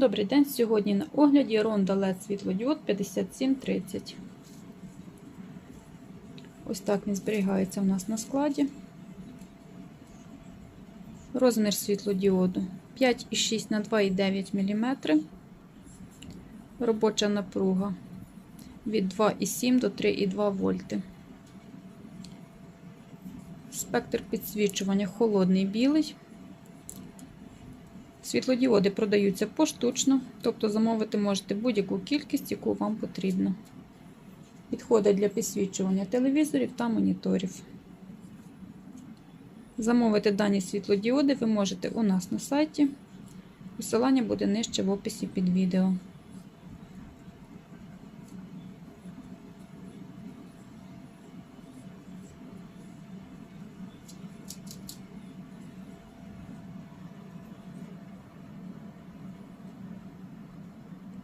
Добрий день. Сьогодні на огляді Ronda LED світлодіод 5730. Ось так він зберігається у нас на складі. Розмір світлодіоду 5,6 на 2,9 мм. Робоча напруга від 2,7 до 3,2 вольти. Спектр підсвічування холодний білий. Світлодіоди продаються поштучно, тобто замовити можете будь-яку кількість, яку вам потрібно. Підходить для підсвічування телевізорів та моніторів. Замовити дані світлодіоди ви можете у нас на сайті. Посилання буде нижче в описі під відео.